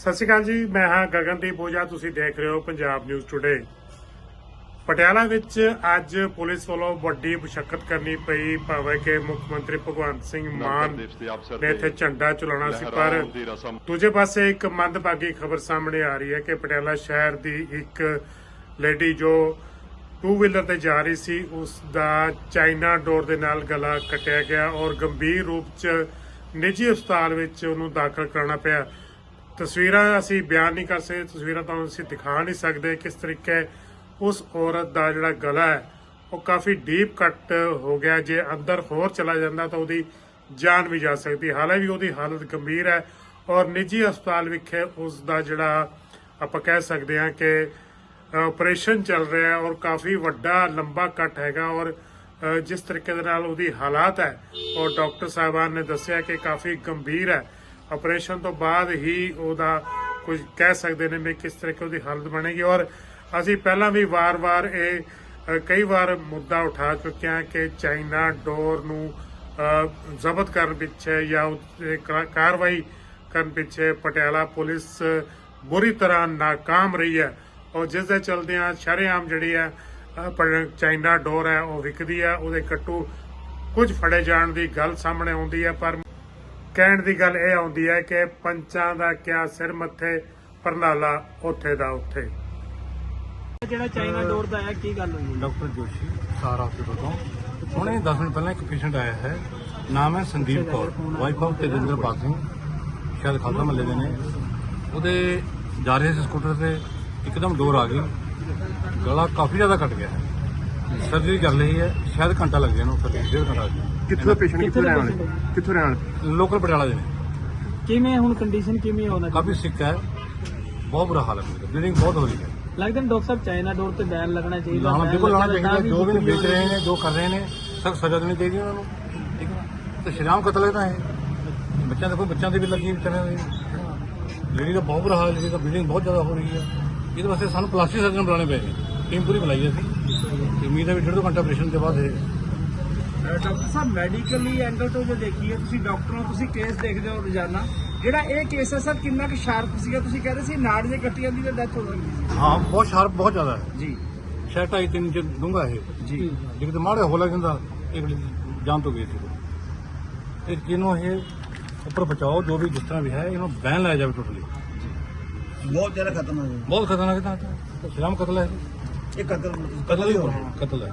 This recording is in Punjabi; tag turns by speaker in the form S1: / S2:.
S1: ਸਤਿ ਸ਼੍ਰੀ ਅਕਾਲ ਜੀ ਮੈਂ ਹਾਂ ਗਗਨਦੀਪ ਓਝਾ ਤੁਸੀਂ ਦੇਖ ਰਹੇ ਹੋ ਪੰਜਾਬ ਨਿਊਜ਼ ਟੁਡੇ ਪਟਿਆਲਾ ਵਿੱਚ ਅੱਜ ਪੁਲਿਸ ਵੱਲੋਂ ਵੱਡੀ ਮੁਸ਼ਕਲ ਕਰਨੀ ਪਈ ਭਾਵੇਂ ਕਿ ਮੁੱਖ ਮੰਤਰੀ ਭਗਵੰਤ ਸਿੰਘ ਮਾਨ ਨੇ ਇੱਥੇ ਝੰਡਾ ਚਲਾਉਣਾ ਸੀ ਪਰ ਦੂਜੇ ਪਾਸੇ ਇੱਕ ਮੰਦਭਾਗੀ ਖਬਰ ਸਾਹਮਣੇ ਆ ਰਹੀ ਹੈ ਕਿ ਪਟਿਆਲਾ ਸ਼ਹਿਰ ਦੀ ਇੱਕ ਲੇਡੀ ਜੋ ਟੂ ਵੀਲਰ ਤੇ ਜਾ ਰਹੀ ਸੀ ਉਸ ਦਾ ਚਾਈਨਾ ਡੋਰ ਦੇ ਨਾਲ ਗਲਾ ਕੱਟਿਆ ਗਿਆ ਔਰ ਗੰਭੀਰ ਰੂਪ 'ਚ ਨਿੱਜੀ ਹਸਪਤਾਲ ਵਿੱਚ ਉਹਨੂੰ ਦਾਖਲ ਕਰਾਉਣਾ ਪਿਆ। ਤਸਵੀਰਾਂ ਅਸੀਂ ਬਿਆਨ ਨਹੀਂ ਕਰ ਸਕਦੇ, ਤਸਵੀਰਾਂ ਤੁਹਾਨੂੰ ਅਸੀਂ ਦਿਖਾ ਨਹੀਂ ਸਕਦੇ ਕਿਸ ਤਰੀਕੇ ਉਸ ਔਰਤ ਦਾ ਜਿਹੜਾ ਗਲਾ ਹੈ, ਉਹ ਕਾਫੀ ਡੀਪ ਕੱਟ ਹੋ ਗਿਆ। ਜੇ ਅੰਦਰ ਹੋਰ ਚਲਾ ਜਾਂਦਾ ਤਾਂ ਉਹਦੀ ਜਾਨ ਵੀ ਜਾ ਸਕਦੀ ਹਾਲਾਂਕਿ ਉਹਦੀ ਹਾਲਤ ਗੰਭੀਰ ਹੈ ਔਰ ਨਿੱਜੀ ਹਸਪਤਾਲ ਵਿਖੇ ਉਸ ਦਾ ਜਿਹੜਾ ਆਪਾਂ ਕਹਿ ਸਕਦੇ ਹਾਂ ਕਿ ਆਪਰੇਸ਼ਨ ਚੱਲ ਰਿਹਾ ਹੈ ਔਰ ਕਾਫੀ ਵੱਡਾ ਲੰਬਾ ਕੱਟ ਹੈਗਾ ਔਰ ਜਿਸ ਤਰੀਕੇ ਦੇ ਨਾਲ ਉਹਦੀ ਹਾਲਾਤ ਹੈ ਔਰ ਡਾਕਟਰ ਸਾਹਿਬਾਨ ਨੇ ਦੱਸਿਆ ਕਿ ਕਾਫੀ ਗੰਭੀਰ ਹੈ। ਆਪਰੇਸ਼ਨ ਤੋਂ ਬਾਅਦ ਹੀ ਉਹਦਾ ਕੁਝ ਕਹਿ ਸਕਦੇ ਨੇ ਵੀ ਕਿਸ ਤਰੀਕੇ ਉਹਦੀ ਹਾਲਤ ਬਣੇਗੀ। ਔਰ ਅਸੀਂ ਪਹਿਲਾਂ ਵੀ ਵਾਰ-ਵਾਰ ਇਹ ਕਈ ਵਾਰ ਮੁੱਦਾ ਉਠਾ ਚੁੱਕੇ ਹਾਂ ਕਿ ਚਾਈਨਾ ਡੋਰ ਨੂੰ ਜ਼ਬਤ ਕਰਨ ਪਿੱਛੇ ਜਾਂ ਉੱਤੇ ਕਾ- ਕਾਰਵਾਈ ਕਰਨ ਪਿੱਛੇ ਪਟਿਆਲਾ ਪੁਲਿਸ ਬੁਰੀ ਤਰ੍ਹਾਂ ਨਾਕਾਮ ਰਹੀ ਹੈ। ਔਰ ਜਿਸ ਦੇ ਚਲਦਿਆਂ ਸ਼ਰੇਆਮ ਜਿਹੜੀ ਹੈ ਪ- ਚਾਈਨਾ ਡੋਰ ਹੈ, ਉਹ ਵਿਕਦੀ ਹੈ। ਉਹਦੇ ਕੱਟੂ ਕੁਝ ਫੜੇ ਜਾਣ ਦੀ ਗੱਲ ਸਾਹਮਣੇ ਆਉਂਦੀ ਹੈ, ਪਰ ਕਹਿਣ ਦੀ ਗੱਲ ਇਹ ਆਉਂਦੀ ਹੈ ਕਿ ਪੰਚਾਂ ਦਾ ਕਿਆ ਸਿਰ ਮੱਥੇ ਪਰਨਾਲਾ ਉੱਥੇ ਦਾ ਉੱਥੇ।
S2: ਜਿਹੜਾ ਚਾਈਨਾ ਡੋਰ ਦਾ ਹੈ ਕੀ ਗੱਲ ਹੋਈ? ਹੈ
S3: ਡਾਕਟਰ ਜੋਸ਼ੀ ਸਾਰਾ ਹਸਪੀਟਲ ਤੋਂ ਹੁਣੇ 10 ਮਿੰਟ ਪਹਿਲਾਂ ਇੱਕ ਪੇਸ਼ੈਂਟ ਆਇਆ ਹੈ। ਨਾਮ ਹੈ Sandeep Kaur. Wife of Tejinderpal Singh. ਸ਼ਾਇਦ ਖਾਲਸਾ ਮੱਲੇ ਦੇ ਨੇ। ਉਹਦੇ ਜਾ ਰਹੇ ਸੀ ਸਕੂਟਰ ਤੇ। ਇੱਕਦਮ ਡੋਰ ਆ ਗਈ। ਗਲਾ ਕਾਫੀ ਜ਼ਿਆਦਾ ਕੱਟ ਗਿਆ ਹੈ। ਸਰਜਰੀ ਕਰ ਲਈ ਹੈ ਸ਼ਾਇਦ ਘੰਟਾ ਲੱਗ ਗਿਆ ਇਹਨੂੰ ਸਰਜਰੀ ਡੇਢ ਘੰਟਾ ਲੱਗ ਗਿਆ
S4: ਕਿੱਥੋਂ ਦਾ ਪੇਸ਼ੈਂਟ ਕਿੱਥੋਂ ਰਹਿਣ ਵਾਲੇ? ਕਿੱਥੋਂ ਰਹਿਣ ਵਾਲੇ?
S3: ਲੋਕਲ ਪਟਿਆਲਾ ਦੇ ਨੇ।
S2: ਕਿਵੇਂ ਹੁਣ ਕੰਡੀਸ਼ਨ ਕਿਵੇਂ ਹੋਣਾ
S3: ਕਾਫੀ ਸਿੱਕ ਹੈ। ਬਹੁਤ ਬੁਰਾ ਹਾਲ ਹੈ ਬਲੀਡਿੰਗ ਬਹੁਤ ਹੋ ਰਹੀ ਹੈ।
S2: ਲੱਗਦਾ ਡਾਕਟਰ ਸਾਹਿਬ ਚਾਈਨਾ ਡੋਰ ਤੇ ਬੈਨ ਲੱਗਣਾ ਚਾਹੀਦਾ।
S3: ਲਾਣਾ ਬਿਲਕੁਲ ਲਾਣਾ
S2: ਲੱਗਣਾ
S3: ਚਾਹੀਦਾ। ਜੋ
S2: ਵੀ
S3: ਵੇਚ ਰਹੇ ਨੇ ਜੋ ਕਰ ਰਹੇ ਨੇ ਸਖਤ ਸਜ਼ਾ ਦੇਣੀ ਚਾਹੀਦੀ ਉਹਨਾਂ ਨੂੰ। ਠੀਕ ਹੈ ਤੇ ਸ਼ਰਾਮ ਕਤਲ ਹੈ ਤਾਂ ਇਹ ਬੱਚਿਆਂ ਦੇ ਕੋਈ ਬੱਚਿਆਂ ਦੇ ਵੀ ਲੱਗੀ ਵਿਚਾਰਿਆਂ ਦੇ ਲੇਡੀ ਦਾ ਬਹੁਤ ਬੁਰਾ ਹਾਲ ਹੈ। ਜਿਹਦਾ ਬਿਲਡਿੰਗ ਬਹੁਤ ਜ਼ਿਆਦਾ ਹੋ ਰਹੀ ਹੈ। ਇਹਦੇ ਵਾਸਤੇ ਸਾਨੂੰ ਪਲਾਸਟਿਕ ਸਰਜਨ ਬੁਲਾਣੇ ਪਏ ਨੇ। ਟੀਮ ਪੂਰੀ ਬੁਲਾਈ ਅਸੀਂ ਤੇ ਉਮੀਦ ਹੈ ਵੀ ਡੇਢ ਦੋ ਘੰਟਾ ਆਪਰੇਸ਼ਨ ਦੇ ਬਾਅਦ ਇਹ
S5: ਡਾਕਟਰ ਸਾਹਿਬ ਮੈਡੀਕਲੀ ਐਂਗਲ ਤੋਂ ਜੇ ਦੇਖੀਏ ਤੁਸੀਂ ਡਾਕਟਰ ਹੋ ਤੁਸੀਂ ਕੇਸ ਦੇਖਦੇ ਹੋ ਰੋਜ਼ਾਨਾ। ਜਿਹੜਾ ਇਹ ਕੇਸ ਹੈ ਸਰ ਕਿੰਨਾ ਕੁ ਸ਼ਾਰਪ ਸੀਗਾ? ਤੁਸੀਂ ਕਹਿੰਦੇ ਸੀ ਨਾੜ ਦੇ ਕੱਟੀਆਂ ਦੀ ਤਾਂ ਡੈਥ ਹੋ ਸਕਦੀ ਸੀ।
S3: ਹਾਂ ਬਹੁਤ ਸ਼ਾਰਪ ਬਹੁਤ ਜ਼ਿਆਦਾ ਹੈ।
S5: ਜੀ।
S3: ਸ਼ਾਇਦ ਢਾਈ ਤਿੰਨ ਚ ਡੂੰਘਾ ਇਹ।
S5: ਜੀ।
S3: ਜੇ ਕਿਤੇ ਮਾੜੇ ਹੋ ਲੱਗ ਜਾਂਦਾ ਇਹ ਜਾਨ ਤੋਂ ਗਈ ਸੀ। ਇਹ ਜਿਹਨੂੰ ਇਹ ਉੱਪਰ ਬਚਾਓ ਜੋ ਵੀ ਜਿਸ ਤਰ੍ਹਾਂ ਵੀ ਹੈ ਇਹਨੂੰ ਬੈਨ ਲਾਇਆ ਜਾਵੇ ਟੋਟਲੀ
S4: ਬਹੁਤ ਜ਼ਿਆਦਾ ਖਤਮ ਹੋ। ਗਿਆ
S3: ਬਹੁਤ ਖਤਰਨਾਕ ਹੈ ਤਾਂ। ਸ਼ਰਾਮ ਕਤਲ ਹੈ।
S4: ਇਹ ਕਤਲ
S3: ਕਤਲ ਹੀ ਹੋ ਰਿਹਾ ਕਤਲ ਹੈ।